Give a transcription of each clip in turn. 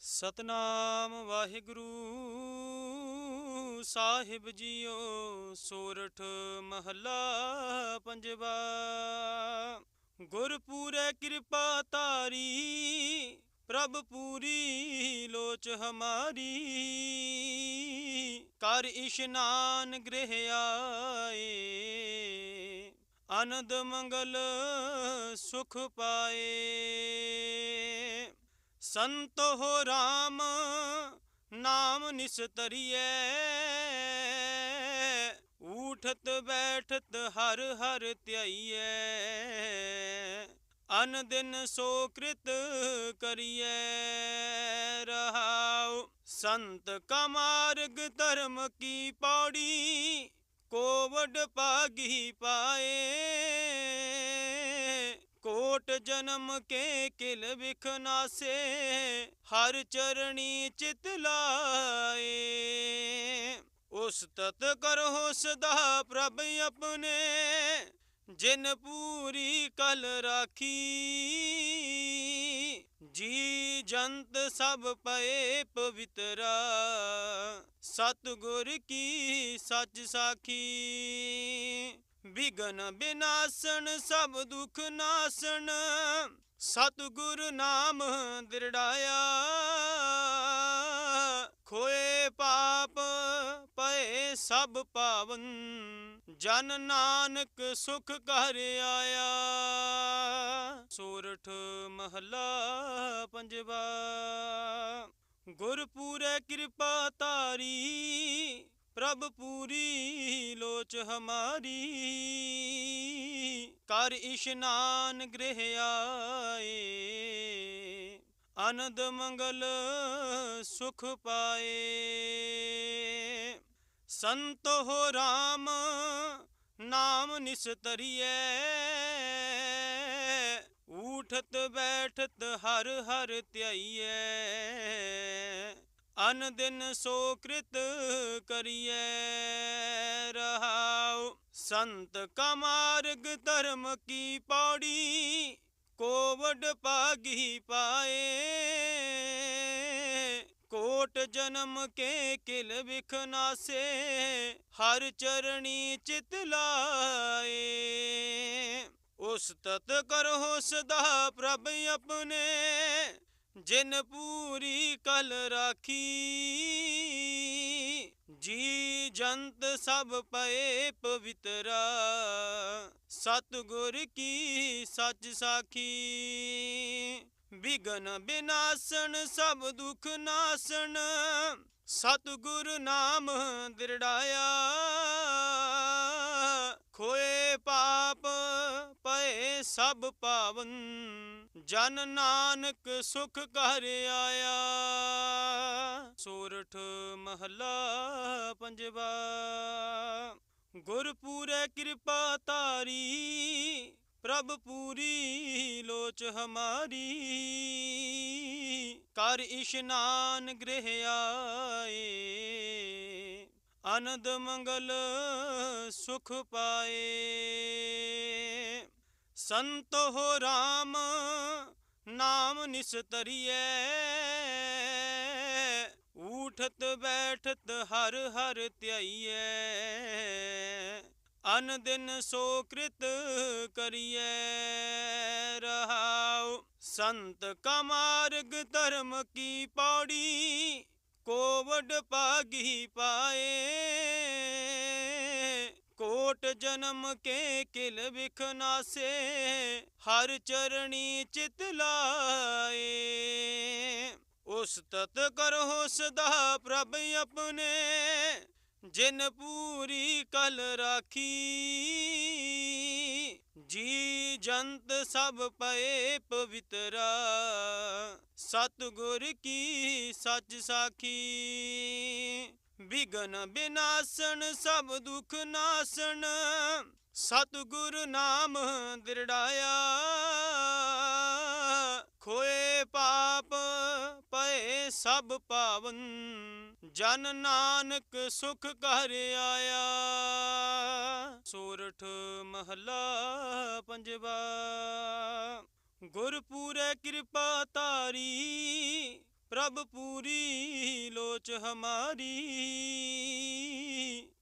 ਸਤਨਾਮ ਵਾਹਿਗੁਰੂ, ਸਾਹਿਬ ਜੀਓ ਸੋਰਠ ਮਹੱਲਾ ਪੰਜਵਾ। ਗੁਰਪੂਰੈ ਕਿਰਪਾ ਤਾਰੀ ਪ੍ਰਭ ਪੂਰੀ ਲੋਚ ਹਮਾਰੀ। ਕਰ ਇਸ਼ਨਾਨ ਗ੍ਰਹਿ ਆਏ, ਆਨੰਦ ਮੰਗਲ ਸੁਖ ਪਾਏ। ਸੰਤੋ ਰਾਮ, ਨਾਮ ਨਿਸਤਰੀਐ। ਊਠਤ ਬੈਠਤ ਹਰ ਹਰ ਧਿਆਈਐ। ਅਨ ਦਿਨ ਸੋ ਕ੍ਰਿਤ ਕਰੀਐ। ਰਹਾਉ ਸੰਤ ਕਾ ਧਰਮ ਕੀ ਪੌੜੀ, ਕੋਵਡ ਪਾਗੀ ਪਾਏ। ਕੋਟ ਜਨਮ ਕੇ ਕਿਲ ਵਿਖ ਨਾਸੇ, ਹਰ ਚਰਣੀ ਚਿਤ ਲਾਏ। ਉਸ ਤਤ ਕਰੋ ਸਦਾ ਪ੍ਰਭ ਆਪਣੇ, ਜਿਨ ਪੂਰੀ ਕਲ ਰਾਖੀ। ਜੀ ਜੰਤ ਸਭ ਪਏ ਪਵਿੱਤਰਾ, ਸਤਿਗੁਰ ਕੀ ਸੱਚ ਸਾਖੀ। ਵਿਗਨ ਬਿਨਾਸਣ, ਸਭ ਦੁਖ ਨਾਸਣ। ਸਤਿਗੁਰ ਨਾਮ ਦ੍ਰਿੜਾਇਆ। ਖੋਏ ਪਾਪ, ਪਏ ਸਭ ਪਾਵਨ। ਜਨ ਨਾਨਕ ਸੁਖ ਘਰ ਆਇਆ। ਸੋਰਠ ਮਹੱਲਾ ਪੰਜਵਾ। ਗੁਰਪੂਰੈ ਕਿਰਪਾ ਤਾਰੀ ਪ੍ਰਭ ਪੂਰੀ ਲੋਚ ਹਮਾਰੀ। ਕਰ ਇਸ਼ਨਾਨ ਗ੍ਰਹਿ ਆਏ, ਆਨੰਦ ਮੰਗਲ ਸੁਖ ਪਾਏ। ਸੰਤੋ ਰਾਮ, ਨਾਮ ਨਿਸਤਰੀਐ ਊਠਤ ਬੈਠਤ ਹਰ ਹਰ ਧਿਆਈਐ। ਅਨ ਦਿਨ ਸੋ ਕ੍ਰਿਤ ਕਰੀਐ ਰਹਾਉ। ਸੰਤ ਕਾ ਮਾਰਗ ਧਰਮ ਕੀ ਪੌੜੀ, ਕੋਵਡ ਪਾਗੀ ਪਾਏ। ਕੋਟ ਜਨਮ ਕੇ ਕਿਲ ਵਿਖਨਾਸੇ ਹਰ ਚਰਣੀ ਚਿਤ ਲਾਏ। ਉਸ ਕਰੋ ਸਦਾ ਪ੍ਰਭ ਆਪਣੇ ਜਿਨ ਪੂਰੀ ਕਲ ਰਾਖੀ ਜੀ ਜੰਤ ਸਭ ਪਏ ਪਵਿੱਤਰਾ ਸਤਿਗੁਰ ਕੀ ਸੱਚ ਸਾਖੀ। ਵਿਗਨ ਬਿਨਾਸਣ, ਸਭ ਦੁਖ ਨਾਸਨ ਸਤਿਗੁਰ ਨਾਮ ਦ੍ਰਿੜਾਇਆ। ਖੋਏ ਪਾਪ ਪਏ ਸਭ ਪਾਵਨ। ਜਨ ਨਾਨਕ ਸੁਖ ਘਰ ਆਇਆ। ਸੋਰਠ ਮਹੱਲਾ ਪੰਜਵਾ। ਗੁਰਪੂਰੈ ਕਿਰਪਾ ਤਾਰੀ ਪ੍ਰਭ ਪੂਰੀ ਲੋਚ ਹਮਾਰੀ। ਕਰ ਇਸ਼ਨਾਨ ਗ੍ਰਹਿ ਆਏ, ਆਨੰਦ ਮੰਗਲ ਸੁਖ ਪਾਏ। ਸੰਤੋ ਰਾਮ, ਨਾਮ ਨਿਸਤਰੀਐ। ਊਠਤ ਬੈਠਤ ਹਰ ਹਰ ਧਿਆਈਐ। ਅਨ ਦਿਨ ਸੋ ਕ੍ਰਿਤ ਕਰੀਐ ਰਹਾਉ। ਸੰਤ ਕਾ ਧਰਮ ਕੀ ਪੌੜੀ, ਕੋਵਡ ਪਾਗੀ ਪਾਏ। ਕੋਟ ਜਨਮ ਕੇ ਕਿਲ ਵਿਖਨਾਸੇ ਹਰ ਚਰਣੀ ਚਿਤ ਲਾਏ। ਉਸ ਤਤ ਕਰੋ ਸਦਾ ਪ੍ਰਭ ਆਪਣੇ ਜਿਨ ਪੂਰੀ ਕਲ ਰਾਖੀ, ਜੀ ਜੰਤ ਸਭ ਪਏ ਪਵਿੱਤਰਾ, ਸਤਿਗੁਰ ਕੀ ਸੱਚ ਸਾਖੀ। ਵਿਗਨ ਬਿਨਾਸਨ ਸਭ ਦੁਖ ਨਾਸਨ ਸਤਿਗੁਰ ਨਾਮ ਦ੍ਰਿੜਾਇਆ। ਖੋਏ ਪਾਪ ਪਏ ਸਭ ਪਾਵਨ, ਜਨ ਨਾਨਕ ਸੁਖ ਘਰ ਆਇਆ। ਸੋਰਠ ਮਹੱਲਾ ਪੰਜਵਾ, ਗੁਰਪੂਰੈ ਕਿਰਪਾ ਤਾਰੀ ਪ੍ਰਭ ਪੂਰੀ ਲੋਚ ਹਮਾਰੀ।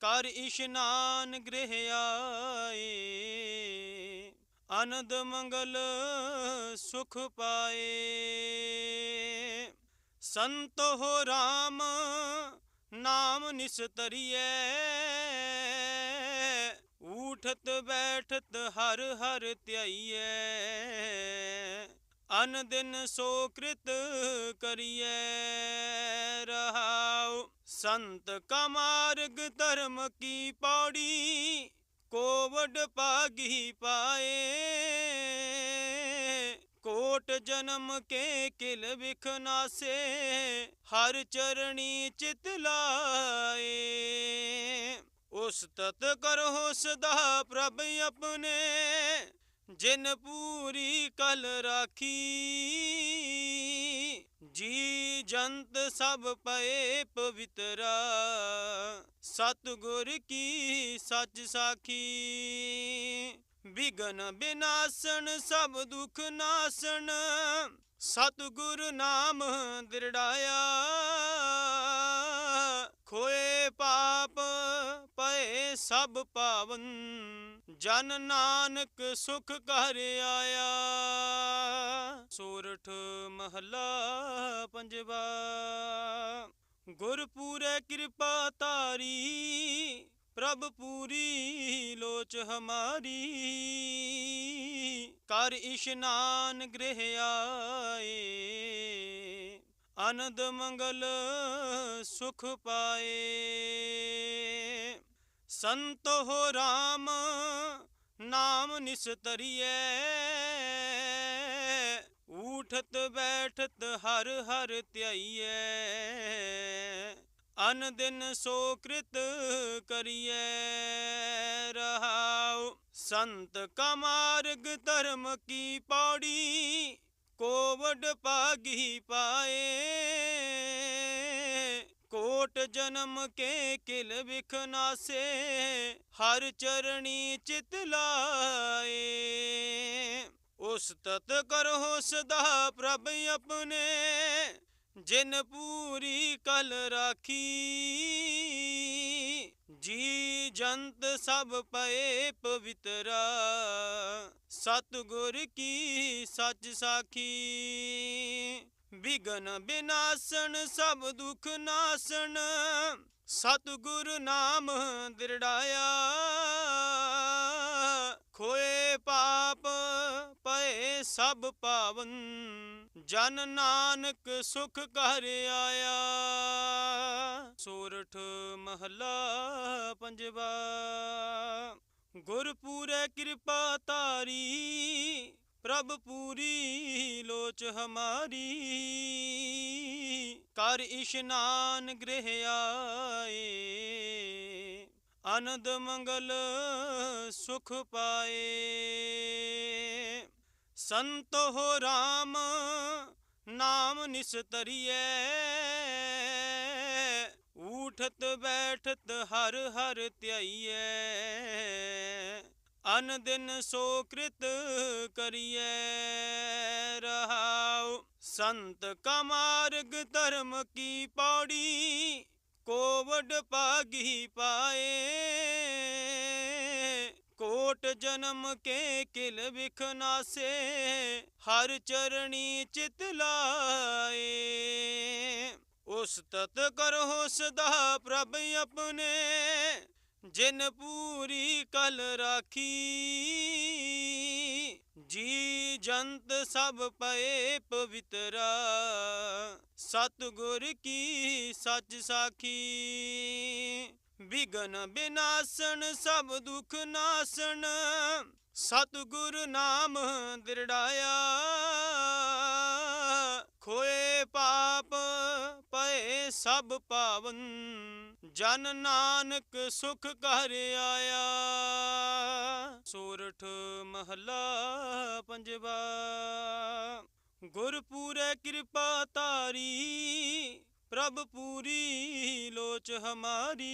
ਕਰ ਇਸ਼ਨਾਨ ਗ੍ਰਹਿ ਆਏ ਅਨੰਦ ਮੰਗਲ ਸੁਖ ਪਾਏ। ਸੰਤੋ ਰਾਮ, ਨਾਮ ਨਿਸਤਰੀਐ। ਊਠਤ ਬੈਠਤ ਹਰ ਹਰ ਧਿਆਈਐ। ਅਨ ਦਿਨ ਸੋ ਕ੍ਰਿਤ ਕਰੀਐ। ਰਹਾਉ ਸੰਤ ਕਾ ਧਰਮ ਕੀ ਪੌੜੀ, ਕੋਵਡ ਪਾਗੀ ਪਾਏ। ਕੋਟ ਜਨਮ ਕੇ ਕਿਲ ਵਿਖਨਾਸੇ ਹਰ ਚਰਣੀ ਚਿਤ ਲਾਏ। ਉਸ ਤਤ ਕਰੋ ਸਦਾ ਪ੍ਰਭ ਆਪਣੇ, ਜਿਨ ਪੂਰੀ ਕਲ ਰਾਖੀ। ਜੀ ਜੰਤ ਸਭ ਪਏ ਪਵਿੱਤਰਾ, ਸਤਿਗੁਰ ਕੀ ਸੱਚ ਸਾਖੀ। ਵਿਗਨ ਬਿਨਾਸਣ, ਸਭ ਦੁਖ ਨਾਸਣ। ਸਤਿਗੁਰ ਨਾਮ ਦ੍ਰਿੜਾਇਆ। ਖੋਏ ਪਾਪ, ਪਏ ਸਭ ਪਾਵਨ। ਜਨ ਨਾਨਕ ਸੁਖ ਘਰ ਆਇਆ। ਸੋਰਠ ਮਹਲਾ ਪੰਜਵਾ। ਗੁਰ ਕਿਰਪਾ ਤਾਰੀ ਪ੍ਰਭ ਪੂਰੀ ਲੋਚ ਹਮਾਰੀ। ਕਰ ਇਸ਼ਨਾਨ ਗ੍ਰਹਿ ਆਏ ਅਨੰਦ ਮੰਗਲ ਸੁਖ ਪਾਏ। ਸੰਤੋ ਰਾਮ, ਨਾਮ ਨਿਸਤਰੀਐ। ਊਠਤ ਬੈਠਤ ਹਰ ਹਰ ਧਿਆਈਐ। ਅਨ ਦਿਨ ਸੋ ਕ੍ਰਿਤ ਕਰੀਐ ਰਹਾਉ। ਸੰਤ ਕਾ ਧਰਮ ਕੀ ਪੌੜੀ, ਕੋਵਡ ਪਾਗੀ ਪਾਏ। ਕੋਟ ਜਨਮ ਕੇ ਕਿਲ ਵਿਖ ਨਾਸੇ, ਹਰ ਚਰਣੀ ਚਿਤ ਲਾਏ। ਉਸ ਤਤ ਕਰੋ ਸਦਾ ਪ੍ਰਭ ਆਪਣੇ ਜਿਨ ਪੂਰੀ ਕਲ ਰਾਖੀ, ਜੀ ਜੰਤ ਸਭ ਪਏ ਪਵਿੱਤਰਾ, ਸਤਿਗੁਰ ਕੀ ਸੱਚ ਸਾਖੀ। ਵਿਗਨ ਬਿਨਾਸਨ ਸਭ ਦੁਖ ਨਾਸਨ ਸਤਿਗੁਰ ਨਾਮ ਦ੍ਰਿੜਾਇਆ। ਸਭ ਪਾਵਨ, ਜਨ ਨਾਨਕ ਸੁਖ ਘਰ ਆਇਆ। ਸੋਰਠ ਮਹਲਾ ਪੰਜਵਾ ਗੁਰ ਕਿਰਪਾ ਤਾਰੀ ਪ੍ਰਭ ਪੂਰੀ ਲੋਚ ਹਮਾਰੀ। ਕਰ ਇਸ਼ਨਾਨ ਗ੍ਰਹਿ ਆਏ ਅਨੰਦ ਮੰਗਲ ਸੁਖ ਪਾਏ। ਸੰਤੋ ਰਾਮ, ਨਾਮ ਨਿਸਤਰੀਐ। ਊਠਤ ਬੈਠਤ ਹਰ ਹਰ ਧਿਆਈਐ। ਅਨ ਦਿਨ ਸੋ ਕ੍ਰਿਤ ਕਰੀਐ। ਰਹਾਉ ਸੰਤ ਕਾ ਧਰਮ ਕੀ ਪੌੜੀ, ਕੋਵਡ ਪਾਗੀ ਪਾਏ। ਕੋਟ ਜਨਮ ਕੇ ਕਿਲ ਵਿਖ ਨਾਸੇ, ਹਰ ਚਰਣੀ ਚਿਤ ਲਾਏ। ਉਸ ਤਤ ਕਰੋ ਸਦਾ ਪ੍ਰਭ ਆਪਣੇ, ਜਿਨ ਪੂਰੀ ਕਲ ਰਾਖੀ। ਜੀ ਜੰਤ ਸਭ ਪਏ ਪਵਿੱਤਰਾ, ਸਤਿਗੁਰ ਕੀ ਸੱਚ ਸਾਖੀ। ਵਿਗਨ ਬਿਨਾਸਣ, ਸਭ ਦੁਖ ਨਾਸਨ ਸਤਿਗੁਰ ਨਾਮ ਦ੍ਰਿੜਾਇਆ। ਖੋਏ ਪਾਪ, ਪਏ ਸਭ ਪਾਵਨ। ਜਨ ਨਾਨਕ ਸੁਖ ਘਰ ਆਇਆ। ਸੋਰਠ ਮਹਲਾ ਪੰਜਵਾ। ਗੁਰ ਕਿਰਪਾ ਤਾਰੀ ਪ੍ਰਭ ਪੂਰੀ ਲੋਚ ਹਮਾਰੀ।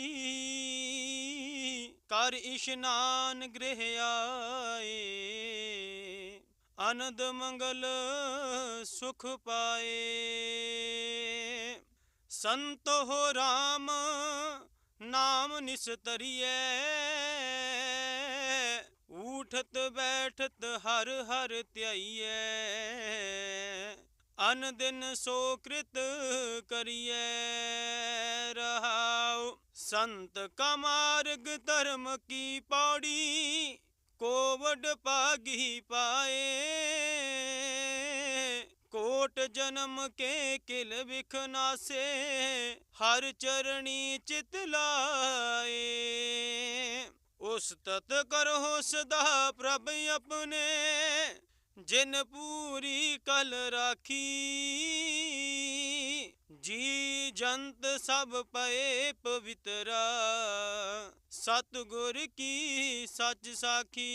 ਕਰ ਇਸ਼ਨਾਨ ਗ੍ਰਹਿ ਆਏ ਅਨੰਦ ਮੰਗਲ ਸੁਖ ਪਾਏ। ਸੰਤੋ ਰਾਮ, ਨਾਮ ਨਿਸਤਰੀਐ ਊਠਤ ਬੈਠਤ ਹਰ ਹਰ ਧਿਆਈਐ। ਅਨ ਦਿਨ ਸੋ ਕ੍ਰਿਤ ਕਰੀਐ ਰਹਾਉ। ਸੰਤ ਕਾ ਧਰਮ ਕੀ ਪੌੜੀ, ਕੋਵਡ ਪਾਗੀ ਪਾਏ। ਕੋਟ ਜਨਮ ਕੇ ਕਿਲ ਵਿਖਨਾਸੇ ਹਰ ਚਰਣੀ ਚਿਤ ਲਾਏ। ਉਸ ਤਤ ਕਰੋ ਸਦਾ ਪ੍ਰਭ ਆਪਣੇ ਜਿਨ ਪੂਰੀ ਕਲ ਰਾਖੀ, ਜੀ ਜੰਤ ਸਭ ਪਏ ਪਵਿੱਤਰਾ, ਸਤਿਗੁਰ ਕੀ ਸੱਚ ਸਾਖੀ।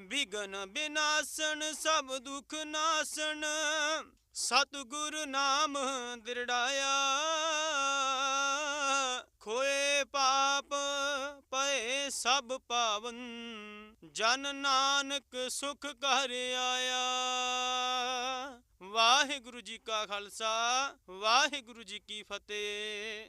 ਵਿਗਨ ਬਿਨਾਸਨ ਸਭ ਦੁਖ ਨਾਸਨ ਸਤਿਗੁਰ ਨਾਮ ਦਿਰੜਾਇਆ। ਸਭ ਪਾਵਨ, ਜਨ ਨਾਨਕ ਸੁਖ ਕਰ ਆਇਆ। ਵਾਹਿਗੁਰੂ ਜੀ ਕਾ ਖਾਲਸਾ, ਵਾਹਿਗੁਰੂ ਜੀ ਕੀ ਫਤਿਹ।